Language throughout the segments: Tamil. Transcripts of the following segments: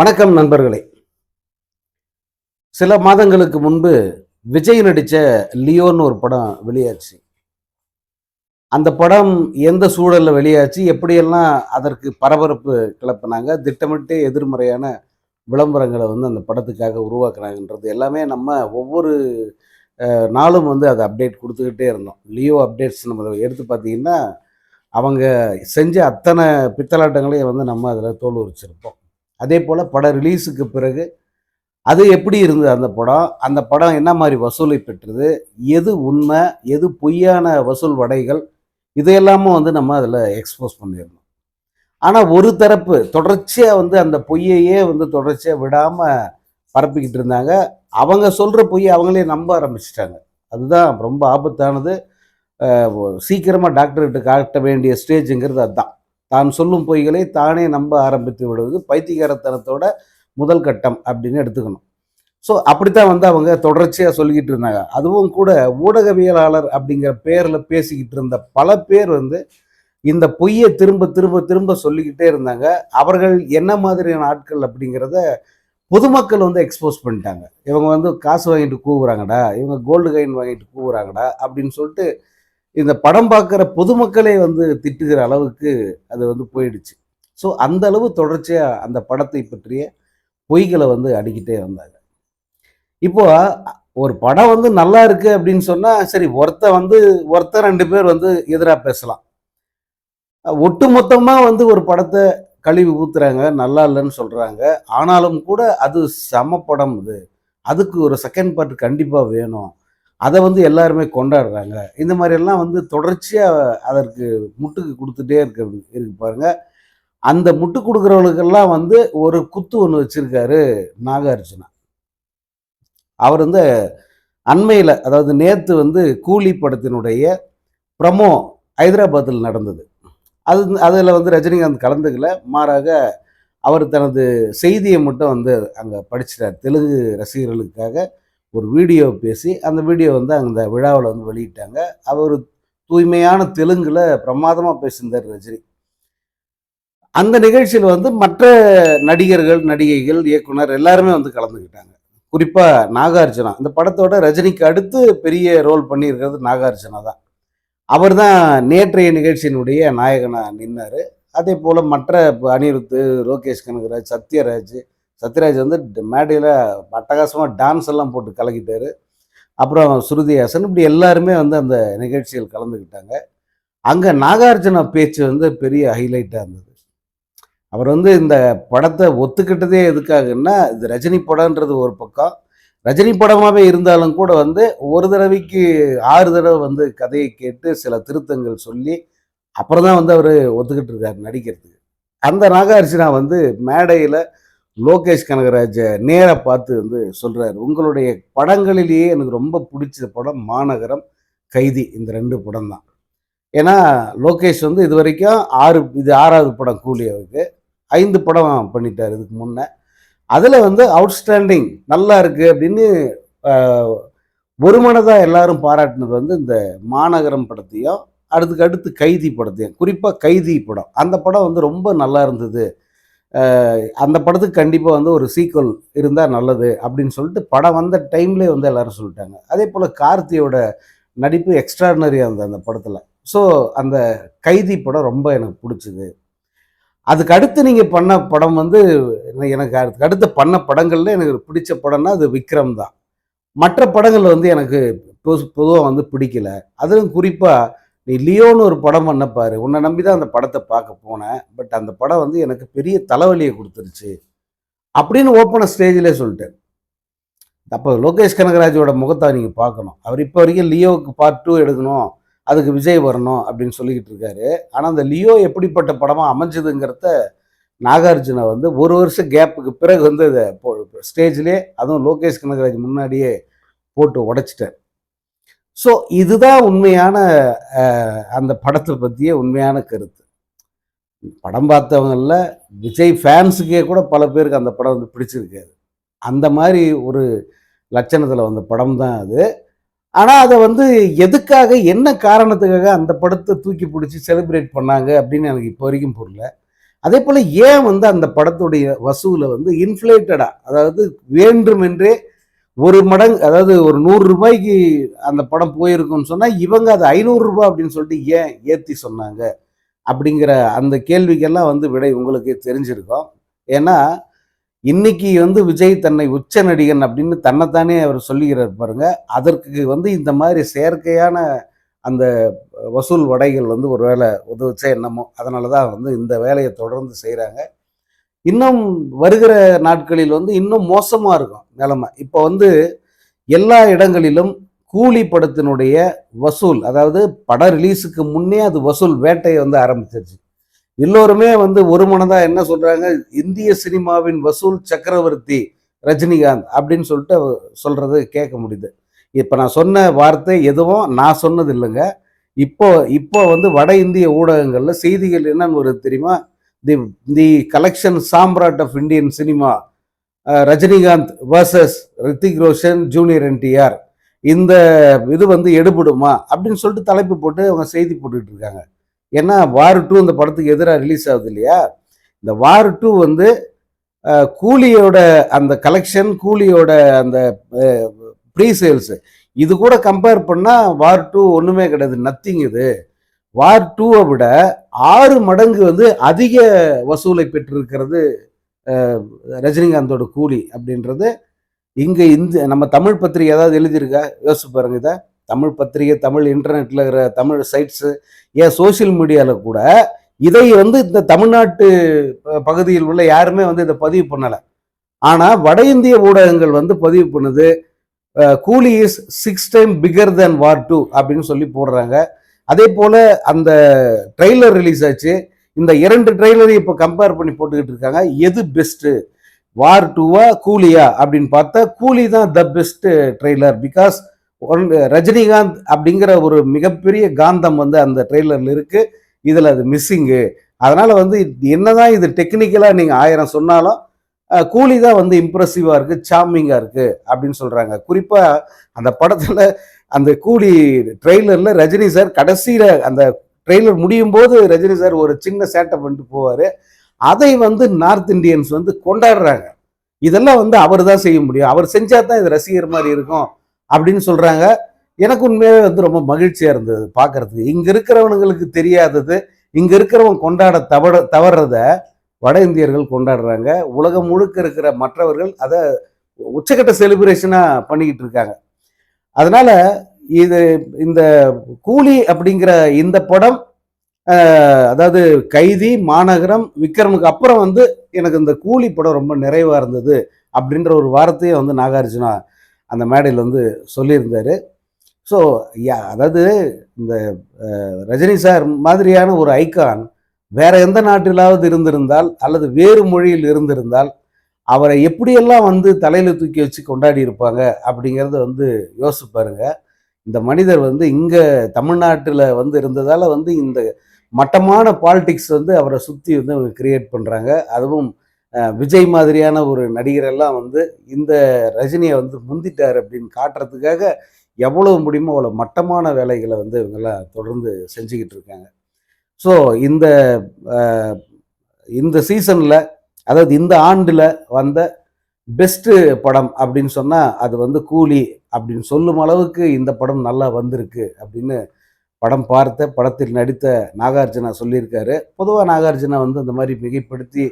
வணக்கம் நண்பர்களே. சில மாதங்களுக்கு முன்பு விஜய் நடித்த லியோன்னு ஒரு படம் வெளியாச்சு. அந்த படம் எந்த சூழலில் வெளியாச்சு எப்படியெல்லாம் அதற்கு பரபரப்பு கிளப்பினாங்க திட்டமிட்டு எதிர்மறையான விளம்பரங்களை வந்து அந்த படத்துக்காக உருவாக்குனாங்கன்றது எல்லாமே நம்ம ஒவ்வொரு நாளும் வந்து அதை அப்டேட் கொடுத்துக்கிட்டே இருந்தோம். லியோ அப்டேட்ஸ் நம்ம எடுத்து பார்த்தீங்கன்னா அவங்க செஞ்ச அத்தனை பித்தலாட்டங்களையும் வந்து நம்ம அதில் தோல் உரிச்சிருப்போம். அதே போல் படம் ரிலீஸுக்கு பிறகு அது எப்படி இருந்தது அந்த படம்? அந்த படம் என்ன மாதிரி வசூலை பெற்றது? எது உண்மை? எது பொய்யான வசூல் வடைகள்? இதையெல்லாமும் வந்து நம்ம அதில் எக்ஸ்போஸ் பண்ணிடணும். ஆனால் ஒரு தரப்பு தொடர்ச்சியாக வந்து அந்த பொய்யையே வந்து தொடர்ச்சியாக விடாமல் பரப்பிக்கிட்டு இருந்தாங்க. அவங்க சொல்கிற பொய்யை அவங்களே நம்ப ஆரம்பிச்சிட்டாங்க. அதுதான் ரொம்ப ஆபத்தானது. சீக்கிரமாக டாக்டர்கிட்ட காட்ட வேண்டிய ஸ்டேஜுங்கிறது அதுதான் தான் சொல்லும் பொய்களை தானே நம்ப ஆரம்பித்து விடுவது. பைத்தியகாரத்தனத்தோட முதல் கட்டம் அப்படின்னு எடுத்துக்கணும். ஸோ அப்படித்தான் வந்து அவங்க தொடர்ச்சியாக சொல்லிக்கிட்டு இருந்தாங்க. அதுவும் கூட ஊடகவியலாளர் அப்படிங்கிற பேரில் பேசிக்கிட்டு இருந்த பல பேர் வந்து இந்த பொய்யை திரும்ப திரும்ப திரும்ப சொல்லிக்கிட்டே இருந்தாங்க. அவர்கள் என்ன மாதிரியான ஆட்கள் அப்படிங்கிறத பொதுமக்கள் வந்து எக்ஸ்போஸ் பண்ணிட்டாங்க. இவங்க வந்து காசு வாங்கிட்டு கூவுறாங்கடா இவங்க கோல்டு காயின் வாங்கிட்டு கூவுறாங்கடா அப்படின்னு சொல்லிட்டு இந்த படம் பார்க்குற பொதுமக்களே வந்து திட்டுகிற அளவுக்கு அது வந்து போயிடுச்சு. ஸோ அந்த அளவு தொடர்ச்சியாக அந்த படத்தை பற்றிய பொய்களை வந்து அடிக்கிட்டே வந்தாங்க. இப்போ ஒரு படம் வந்து நல்லா இருக்கு அப்படின்னு சொன்னால் சரி ஒருத்த வந்து ஒருத்த ரெண்டு பேர் வந்து எதிராக பேசலாம். ஒட்டு மொத்தமாக வந்து ஒரு படத்தை கழுவி ஊத்துறாங்க நல்லா இல்லைன்னு சொல்கிறாங்க ஆனாலும் கூட அது சம படம் இது. அதுக்கு ஒரு செகண்ட் பார்ட் கண்டிப்பாக வேணும். அதை வந்து எல்லாருமே கொண்டாடுறாங்க. இந்த மாதிரி எல்லாம் வந்து தொடர்ச்சியாக அதற்கு முட்டுக்கு கொடுத்துட்டே இருக்கிறது இருக்கு பாருங்க. அந்த முட்டு கொடுக்குறவங்களுக்கெல்லாம் வந்து ஒரு குத்து ஒன்று வச்சுருக்காரு நாகார்ஜுனா. அவர் வந்து அண்மையில் அதாவது நேற்று வந்து கூலி படத்தினுடைய ப்ரமோ ஹைதராபாத்தில் நடந்தது. அது அதில் வந்து ரஜினிகாந்த் கலந்துக்கல. மாறாக அவர் தனது செய்தியை மட்டும் வந்து அங்கே படிச்சிட்டார். தெலுங்கு ரசிகர்களுக்காக ஒரு வீடியோ பேசி அந்த வீடியோ வந்து அந்த விழாவில் வந்து வெளியிட்டாங்க. அவர் தூய்மையான தெலுங்குல பிரமாதமாக பேசியிருந்தார் ரஜினி. அந்த நிகழ்ச்சியில் வந்து மற்ற நடிகர்கள் நடிகைகள் இயக்குனர் எல்லாருமே வந்து கலந்துக்கிட்டாங்க. குறிப்பாக நாகார்ஜுனா. இந்த படத்தோட ரஜினிக்கு அடுத்து பெரிய ரோல் பண்ணியிருக்கிறது நாகார்ஜுனா தான். அவர் தான் நேற்றைய நிகழ்ச்சியினுடைய நாயகனாக நின்னார். அதே போல் மற்ற அனிருத்து லோகேஷ் கனகராஜ் சத்யராஜ் சத்யராஜ் வந்து மேடையில் அட்டகாசமாக டான்ஸ் எல்லாம் போட்டு கலக்கிட்டார். அப்புறம் ஸ்ருதி ஹாசன் இப்படி எல்லாருமே வந்து அந்த நிகழ்ச்சியில் கலந்துக்கிட்டாங்க. அங்கே நாகார்ஜுனா பேச்சு வந்து பெரிய ஹைலைட்டாக இருந்தது. அவர் வந்து இந்த படத்தை ஒத்துக்கிட்டதே எதுக்காகன்னா இது ரஜினி படம்ன்றது ஒரு பக்கம். ரஜினி படமாகவே இருந்தாலும் கூட வந்து ஒரு தடவைக்கு ஆறு தடவை வந்து கதையை கேட்டு சில திருத்தங்கள் சொல்லி அப்புறம் தான் வந்து அவர் ஒத்துக்கிட்டு இருக்கார் நடிக்கிறதுக்கு. அந்த நாகார்ஜுனா வந்து மேடையில் லோகேஷ் கனகராஜை நேராக பார்த்து வந்து சொல்கிறாரு உங்களுடைய படங்களிலேயே எனக்கு ரொம்ப பிடிச்ச படம் மாநகரம் கைதி இந்த ரெண்டு படம் தான் ஏன்னா லோகேஷ் வந்து இது வரைக்கும் ஆறு இது ஆறாவது படம் கூலி அவருக்கு. ஐந்து படம் பண்ணிட்டார் இதுக்கு முன்னே. அதில் வந்து அவுட்ஸ்டாண்டிங் நல்லா இருக்குது அப்படின்னு ஒரு ஒருமனதாக எல்லாரும் பாராட்டினது வந்து இந்த மாநகரம் படத்தையும் அடுத்துக்கு அடுத்து கைதி படத்தையும் குறிப்பாக கைதி படம். அந்த படம் வந்து ரொம்ப நல்லா இருந்தது. அந்த படத்துக்கு கண்டிப்பாக வந்து ஒரு சீக்வல் இருந்தால் நல்லது அப்படின்னு சொல்லிட்டு படம் வந்த டைம்லேயே வந்து எல்லாரும் சொல்லிட்டாங்க. அதே போல் கார்த்தியோட நடிப்பு எக்ஸ்ட்ராடினரியாக இருந்தது அந்த படத்தில். ஸோ அந்த கைதி படம் ரொம்ப எனக்கு பிடிச்சிது. அதுக்கு அடுத்து நீங்கள் பண்ண படம் வந்து எனக்கு அதுக்கு அடுத்து பண்ண படங்களில் எனக்கு பிடிச்ச படம்னா அது விக்ரம் தான். மற்ற படங்கள் வந்து எனக்கு பொதுவாக வந்து பிடிக்கல. அதுவும் குறிப்பாக நீ லியோன்னு ஒரு படம் பண்ணப்பாரு உன்னை நம்பி தான் அந்த படத்தை பார்க்க போனேன். பட் அந்த படம் வந்து எனக்கு பெரிய தலைவலியை கொடுத்துருச்சு. அப்படின்னு ஓப்பன ஸ்டேஜிலே சொல்லிட்டேன். அப்போ லோகேஷ் கனகராஜோட முகத்தை நீங்கள் பார்க்கணும். அவர் இப்போ வரைக்கும் லியோவுக்கு பார்ட் டூ எடுக்கணும். அதுக்கு விஜய் வரணும் அப்படின்னு சொல்லிக்கிட்டு இருக்காரு. ஆனால் அந்த லியோ எப்படிப்பட்ட படமாக அமைஞ்சதுங்கிறத நாகார்ஜுனா வந்து ஒரு வருஷம் கேப்புக்கு பிறகு வந்து இதை ஸ்டேஜ்லேயே அதுவும் லோகேஷ் கனகராஜ் முன்னாடியே போட்டு உடைச்சிட்டார். ஸோ இதுதான் உண்மையான அந்த படத்தை பற்றிய உண்மையான கருத்து. படம் பார்த்தவங்களில் விஜய் ஃபேன்ஸுக்கே கூட பல பேருக்கு அந்த படம் வந்து பிடிச்சிருக்காது. அந்த மாதிரி ஒரு லட்சணத்தில் வந்த படம் தான் அது. ஆனால் அதை வந்து எதுக்காக என்ன காரணத்துக்காக அந்த படத்தை தூக்கி பிடிச்சி செலிப்ரேட் பண்ணாங்க அப்படின்னு எனக்கு இப்போ வரைக்கும் புரியல. அதே போல் ஏன் வந்து அந்த படத்துடைய வசூலை வந்து இன்ஃப்ளேட்டடாக அதாவது வேண்டுமென்றே ஒரு மடங்கு அதாவது ஒரு நூறு ரூபாய்க்கு அந்த படம் போயிருக்கும்னு சொன்னால் இவங்க அது ஐநூறு ரூபாய் அப்படின்னு சொல்லிட்டு ஏன் ஏற்றி சொன்னாங்க? அப்படிங்கிற அந்த கேள்விக்கெல்லாம் வந்து விடை உங்களுக்கு தெரிஞ்சிருக்கும். ஏன்னா இன்னைக்கு வந்து விஜய் தன்னை உச்ச நடிகன் அப்படின்னு தன்னைத்தானே அவர் சொல்லுகிறார் பாருங்க. அதற்கு வந்து இந்த மாதிரி செயற்கையான அந்த வசூல் வடைகள் வந்து ஒரு வேலை உதவுச்சா என்னமோ அதனால தான் வந்து இந்த வேலையை தொடர்ந்து செய்கிறாங்க இன்னும் வருகிற நாட்களில் வந்து இன்னும் மோசமாக இருக்கும் நிலைமை. இப்போ வந்து எல்லா இடங்களிலும் கூலி படத்தினுடைய வசூல் அதாவது படம் ரிலீஸுக்கு முன்னே அது வசூல் வேட்டையை வந்து ஆரம்பிச்சிருச்சு. எல்லோருமே வந்து ஒரு மனதாக என்ன சொல்கிறாங்க இந்திய சினிமாவின் வசூல் சக்கரவர்த்தி ரஜினிகாந்த் அப்படின்னு சொல்லிட்டு சொல்கிறது கேட்க முடியுது. இப்போ நான் சொன்ன வார்த்தை எதுவும் நான் சொன்னது இல்லைங்க. இப்போ இப்போ வந்து வட இந்திய ஊடகங்களில் செய்திகள் என்னன்னு ஒரு தெரியுமா? The the collection Samrat of Indian cinema Rajinikanth versus Hrithik Roshan junior NTR. இந்த இது வந்து எடுபடுமா அப்படின்னு சொல்லிட்டு தலைப்பு போட்டு அவங்க செய்தி போட்டுக்கிட்டு இருக்காங்க. ஏன்னா வார் டூ இந்த படத்துக்கு எதிராக ரிலீஸ் ஆகுது இல்லையா? இந்த வார் டூ வந்து கூலியோட அந்த கலெக்ஷன் கூலியோட அந்த ப்ரீ சேல்ஸு இது கூட கம்பேர் பண்ணால் வார் டூ ஒன்றுமே கிடையாது. நத்திங் இது. வார் டூவை விட ஆறு மடங்கு வந்து அதிக வசூலை பெற்றிருக்கிறது ரஜினிகாந்தோட கூலி அப்படின்றது. இங்கே இந்த நம்ம தமிழ் பத்திரிகை ஏதாவது எழுதியிருக்கா? யோசிச்சு பாருங்க இதை. தமிழ் பத்திரிகை தமிழ் இன்டர்நெட்டில் இருக்கிற தமிழ் சைட்ஸு ஏன் சோஷியல் மீடியாவில் கூட இதை வந்து இந்த தமிழ்நாட்டு ப- பகுதியில் உள்ள யாருமே வந்து இதை பதிவு பண்ணலை. ஆனால் வட இந்திய ஊடகங்கள் வந்து பதிவு பண்ணுது Coolie is six time figure then War two அப்படின்னு சொல்லி போடுறாங்க. அதே போல் அந்த ட்ரெய்லர் ரிலீஸ் ஆச்சு. இந்த இரண்டு ட்ரெய்லரையும் இப்போ கம்பேர் பண்ணி போட்டுக்கிட்டு இருக்காங்க. எது பெஸ்ட்டு வார் டூவா கூலியா? அப்படின்னு பார்த்தா கூலி தான் the best trailer because one Rajinikanth அப்படிங்கிற ஒரு மிகப்பெரிய காந்தம் வந்து அந்த ட்ரெய்லரில் இருக்குது இதில் அது மிஸ்ஸிங்கு அதனால் வந்து என்ன என்னதான் இது டெக்னிக்கலாக நீங்கள் ஆயிரம் சொன்னாலும் கூலி தான் வந்து இம்ப்ரெசிவாக இருக்கு சாமிங்காக இருக்கு அப்படின்னு சொல்றாங்க. குறிப்பாக அந்த படத்தில் அந்த கூலி ட்ரெய்லரில் ரஜினி சார் கடைசியில் அந்த ட்ரெய்லர் முடியும் போது ரஜினி சார் ஒரு சின்ன சேட்டை பண்ணிட்டு போவார். அதை வந்து நார்த் இந்தியன்ஸ் வந்து கொண்டாடுறாங்க. இதெல்லாம் வந்து அவர் தான் செய்ய முடியும். அவர் செஞ்சா தான் இது ரசிகர் மாதிரி இருக்கும் அப்படின்னு சொல்றாங்க. எனக்கு உண்மையாகவே வந்து ரொம்ப மகிழ்ச்சியா இருந்தது பார்க்கறதுக்கு இங்க இருக்கிறவனுங்களுக்கு தெரியாதது இங்க இருக்கிறவன் கொண்டாட தவற தவறத வட இந்தியர்கள் கொண்டாடுறாங்க. உலகம் முழுக்க இருக்கிற மற்றவர்கள் அதை உச்சக்கட்ட செலிப்ரேஷனாக பண்ணிக்கிட்டு இருக்காங்க. அதனால் இது இந்த கூலி அப்படிங்கிற இந்த படம் அதாவது கைதி மாநகரம் விக்ரமுக்கு அப்புறம் வந்து எனக்கு இந்த கூலி படம் ரொம்ப நிறைவாக இருந்தது அப்படின்ற ஒரு வார்த்தையை வந்து நாகார்ஜுனா அந்த மேடையில் வந்து சொல்லியிருந்தார். ஸோ அதாவது இந்த ரஜினி சார் மாதிரியான ஒரு ஐக்கான் வேற எந்த நாட்டிலாவது இருந்திருந்தால் அல்லது வேறு மொழியில் இருந்திருந்தால் அவரை எப்படியெல்லாம் வந்து தலையில தூக்கி வச்சு கொண்டாடி இருப்பாங்க அப்படிங்கிறத வந்து யோசிச்சு பாருங்க. இந்த மனிதர் வந்து இங்க தமிழ்நாட்டில் வந்து இருந்ததால வந்து இந்த மட்டமான பாலிடிக்ஸ் வந்து அவரை சுற்றி வந்து அவங்க கிரியேட் பண்ணுறாங்க அதுவும் விஜய் மாதிரியான ஒரு நடிகரெல்லாம் வந்து இந்த ரஜினியை வந்து முந்திட்டார் அப்படின்னு காட்டுறதுக்காக எவ்வளவு முடியுமோ அவ்வளோ மட்டமான வேலைகளை வந்து இவங்கெல்லாம் தொடர்ந்து செஞ்சுக்கிட்டு இருக்காங்க. ஸோ இந்த இந்த சீசனில் அதாவது இந்த ஆண்டில் வந்த பெஸ்ட்டு படம் அப்படின்னு சொன்னால் அது வந்து கூலி அப்படின்னு சொல்லும் அளவுக்கு இந்த படம் நல்லா வந்திருக்கு அப்படின்னு படம் பார்த்த படத்தில் நடித்த நாகார்ஜுனா சொல்லியிருக்காரு. பொதுவாக நாகார்ஜுனா வந்து அந்த மாதிரி மிகைப்படுத்தி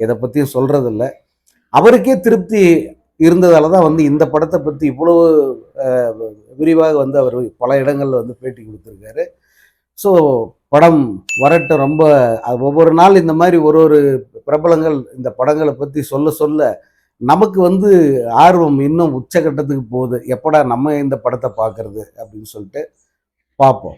எதை பற்றியும் சொல்கிறதில்ல அவருக்கே திருப்தி இருந்ததால தான் வந்து இந்த படத்தை பற்றி இவ்வளவு விரிவாக வந்து அவர் பல இடங்களில் வந்து பேட்டி கொடுத்துருக்காரு. ஸோ படம் வரட்டும் ரொம்ப அது ஒவ்வொரு நாள் இந்த மாதிரி ஒரு ஒரு பிரபலங்கள் இந்த படங்களை பற்றி சொல்ல சொல்ல நமக்கு வந்து ஆர்வம் இன்னும் உச்சகட்டத்துக்கு போகுது. எப்படா நம்ம இந்த படத்தை பார்க்கறது அப்படின்னு சொல்லிட்டு பார்ப்போம்.